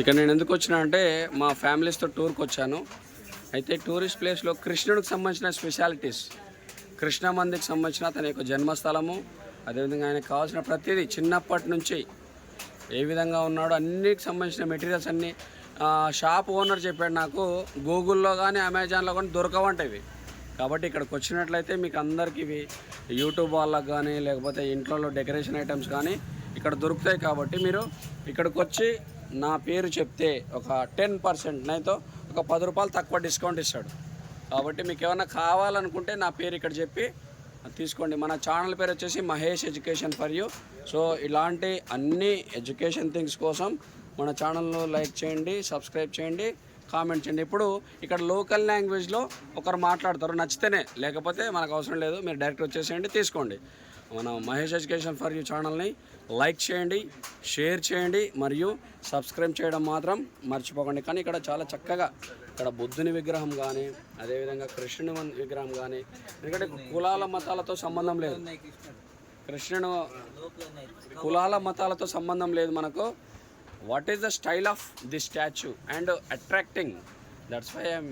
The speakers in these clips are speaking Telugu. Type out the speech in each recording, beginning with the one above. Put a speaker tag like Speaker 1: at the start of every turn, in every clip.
Speaker 1: ఇక నేను ఎందుకు వచ్చినా అంటే మా ఫ్యామిలీస్తో టూర్కి వచ్చాను. అయితే టూరిస్ట్ ప్లేస్లో కృష్ణుడికి సంబంధించిన స్పెషాలిటీస్ కృష్ణ మందికి సంబంధించిన తన యొక్క జన్మస్థలము అదేవిధంగా ఆయనకు కావాల్సిన ప్రతిదీ చిన్నప్పటి నుంచి ఏ విధంగా ఉన్నాడో అన్నిటికి సంబంధించిన మెటీరియల్స్ అన్నీ షాప్ ఓనర్ చెప్పాడు నాకు. గూగుల్లో కానీ అమెజాన్లో కానీ దొరకవంటివి కాబట్టి ఇక్కడికి వచ్చినట్లయితే మీకు అందరికీ ఇవి యూట్యూబ్ వాళ్ళకి కానీ లేకపోతే ఇంట్లో డెకరేషన్ ఐటమ్స్ కానీ ఇక్కడ దొరుకుతాయి కాబట్టి మీరు ఇక్కడికి వచ్చి నా పేరు చెప్తే ఒక టెన్ పర్సెంట్ నైతో ఒక పది రూపాయలు తక్కువ డిస్కౌంట్ ఇస్తాడు. కాబట్టి మీకు ఏమైనా కావాలనుకుంటే నా పేరు ఇక్కడ చెప్పి తీసుకోండి. మన ఛానల్ పేరు వచ్చేసి Mahesh education for you. So ఇలాంటి అన్ని ఎడ్యుకేషన్ థింగ్స్ కోసం మన ఛానల్ను లైక్ చేయండి సబ్స్క్రైబ్ చేయండి. కామెంట్ చేయండి. ఇప్పుడు ఇక్కడ లోకల్ లాంగ్వేజ్లో ఒకరు మాట్లాడతారు నచ్చితేనే. లేకపోతే మనకు అవసరం లేదు మీరు డైరెక్ట్ వచ్చేసేయండి తీసుకోండి. మన మహేష్ ఎడ్యుకేషన్ ఫర్ యూ ఛానల్ని లైక్ చేయండి షేర్ చేయండి మరియు సబ్స్క్రైబ్ చేయడం మాత్రం మర్చిపోకండి. కానీ ఇక్కడ చాలా చక్కగా ఇక్కడ బుద్ధుని విగ్రహం కానీ అదేవిధంగా కృష్ణుని విగ్రహం కానీ ఎందుకంటే కులాల మతాలతో సంబంధం లేదు. కృష్ణుడు కులాల మతాలతో సంబంధం లేదు మనకు. What is the style of the statue and attracting that's why I'm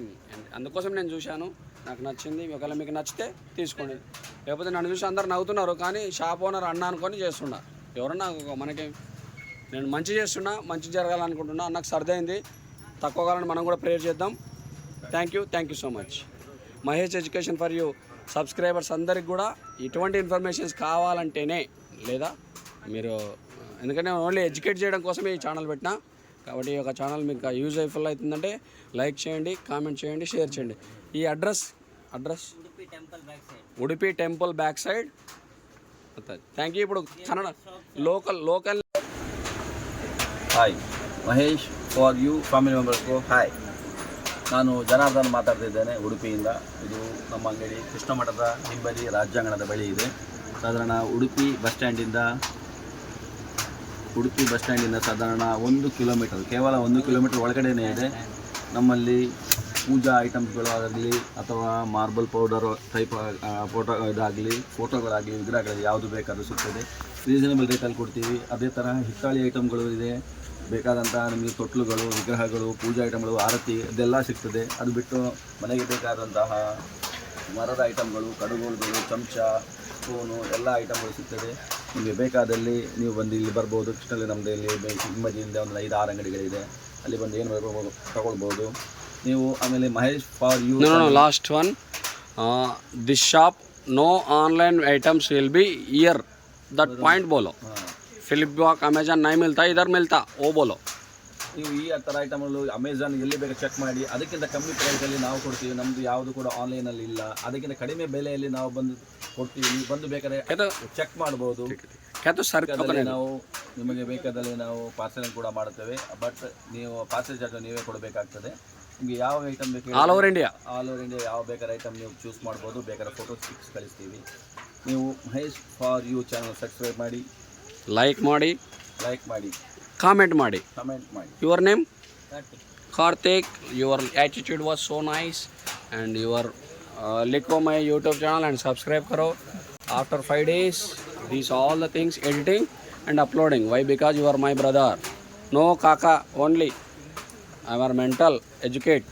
Speaker 1: అందుకోసం నేను చూశాను. నాకు నచ్చింది. ఒకవేళ మీకు నచ్చితే తీసుకోండి. లేకపోతే నన్ను చూసి అందరు నవ్వుతున్నారు కానీ షాప్ ఓనర్ అన్న అనుకొని చేస్తున్నా. ఎవరన్నా ఒక మనకి నేను మంచి చేస్తున్నా మంచి జరగాలనుకుంటున్నా నాకు సర్దైంది. తక్కువ కాలం మనం కూడా ప్రేయర్ చేద్దాం. Thank you thank you so much Mahesh education for you subscribers అందరికి కూడా ఇటువంటి ఇన్ఫర్మేషన్స్ కావాలంటేనే లేదా మీరు ఎందుకంటే ఓన్లీ ఎడ్యుకేట్ చేయడం కోసమే ఈ ఛానల్ పెట్టినా కాబట్టి ఈ యొక్క ఛానల్ మీకు యూజ్ అయిఫుల్ అవుతుందంటే లైక్ చేయండి కామెంట్ చేయండి షేర్ చేయండి ఈ address address Udupi temple back side thank you ఇప్పుడు Kannada local local
Speaker 2: hi Mahesh for you family ಮೆಂಬರ್ಸ್ಗೂ hi ನಾನು ಜನಾರ್ದನ್ ಮಾತಾಡ್ತಿದ್ದೇನೆ ಉಡುಪಿಯಿಂದ ಇದು ನಮ್ಮ ಅಂಗಡಿ ಕೃಷ್ಣ ಮಠದ ಹಿಂಬದಿ ರಾಜ್ಯಾಂಗಣದ ಬಳಿ ಇದೆ ಸಾಧಾರಣ ಉಡುಪಿ ಬಸ್ ಸ್ಟ್ಯಾಂಡಿಂದ ಉಡುಪಿ ಬಸ್ ಸ್ಟ್ಯಾಂಡಿಂದ ಸಾಧಾರಣ ಒಂದು ಕಿಲೋಮೀಟರ್, ಕೇವಲ ಒಂದು ಕಿಲೋಮೀಟರ್ ಒಳಗಡೆನೇ ಇದೆ. ನಮ್ಮಲ್ಲಿ ಪೂಜಾ ಐಟಮ್ಸ್ಗಳು ಆಗಲಿ ಅಥವಾ ಮಾರ್ಬಲ್ ಪೌಡರ್ ಟೈಪ್ ಫೋಟೋ ಇದಾಗಲಿ, ಫೋಟೋಗಳಾಗಲಿ, ವಿಗ್ರಹಗಳಲ್ಲಿ ಯಾವುದು ಬೇಕಾದರೂ ಸಿಗ್ತದೆ. ರೀಸನಬಲ್ ರೇಟಲ್ಲಿ ಕೊಡ್ತೀವಿ. ಅದೇ ಥರ ಹಿತ್ತಾಳಿ ಐಟಮ್ಗಳು ಇದೆ. ಬೇಕಾದಂಥ ನಿಮಗೆ ತೊಟ್ಲುಗಳು, ವಿಗ್ರಹಗಳು, ಪೂಜಾ ಐಟಮ್ಗಳು, ಆರತಿ ಇದೆಲ್ಲ ಸಿಗ್ತದೆ. ಅದು ಬಿಟ್ಟು ಮನೆಗೆ ಬೇಕಾದಂತಹ ಮರದ ಐಟಮ್ಗಳು, ಕಡುಗೋಲುಗಳು, ಚಮಚ ಸ್ಪೂನು ಎಲ್ಲ ಐಟಮ್ಗಳು ಸಿಗ್ತದೆ. ನಿಮಗೆ ಬೇಕಾದಲ್ಲಿ ನೀವು ಬಂದು ಇಲ್ಲಿ ಬರ್ಬೋದು ಕೃಷ್ಣಲ್ಲಿ ನಮ್ಮದು ಇಲ್ಲಿ ಬೆ- ಹಿಂಬದಿಯಿಂದ ಒಂದು ಐದು ಆರು ಅಂಗಡಿಗಳಿದೆ ಅಲ್ಲಿ ಬಂದು ಏನು ಬೇಕು ತಗೊಳ್ಬೋದು ನೀವು ಆಮೇಲೆ Mahesh for you
Speaker 1: No, no, no. Last one. Uh, this shop, no online items will be here. That point बोलो. फ्लिपकार्ट अमेजन नहीं मिलता इधर मिलता वो बोलो
Speaker 2: ನೀವು ಈ ಥರ ಐಟಮ್ಗಳು ಅಮೆಝಾನ್ ಎಲ್ಲಿ ಬೇಕು ಚೆಕ್ ಮಾಡಿ ಅದಕ್ಕಿಂತ ಕಮ್ಮಿ ಪ್ರೈಸಲ್ಲಿ ನಾವು ಕೊಡ್ತೀವಿ. ನಮ್ಮದು ಯಾವುದು ಕೂಡ ಆನ್ಲೈನಲ್ಲಿ ಇಲ್ಲ. ಅದಕ್ಕಿಂತ ಕಡಿಮೆ ಬೆಲೆಯಲ್ಲಿ ನಾವು ಬಂದು ಕೊಡ್ತೀವಿ. ನೀವು ಬಂದು ಬೇಕಾದ್ರೆ ಚೆಕ್ ಮಾಡ್ಬೋದು. ನಾವು ನಿಮಗೆ ಬೇಕಾದಲ್ಲಿ ನಾವು ಪಾರ್ಸೆಲ್ ಕೂಡ ಮಾಡ್ತೇವೆ ಬಟ್ ನೀವು ಪಾರ್ಸೆಲ್ ಚಾರ್ಜ್ ನೀವೇ ಕೊಡಬೇಕಾಗ್ತದೆ. ನಿಮಗೆ ಯಾವ ಐಟಮ್ ಬೇಕು
Speaker 1: all over India
Speaker 2: all over India ಯಾವ ಬೇಕಾದ್ರೆ ಐಟಮ್ ನೀವು ಚೂಸ್ ಮಾಡ್ಬೋದು. ಬೇಕಾದ್ರೆ ಫೋಟೋ ಸ್ಟಿಕ್ಸ್ ಕಳಿಸ್ತೀವಿ. ನೀವು Mahesh for you channel subscribe ಮಾಡಿ.
Speaker 1: ಲೈಕ್ ಮಾಡಿ.
Speaker 2: ಲೈಕ್ ಮಾಡಿ.
Speaker 1: ಕಾಮೆಂಟ್ ಮಾಡಿ. Your name Karthik your attitude was so nice and your ಲಿಕೋ my YouTube channel and subscribe Karo after five days these all the things editing and uploading why because you are my brother no ಕಾಕಾ only I are mental educate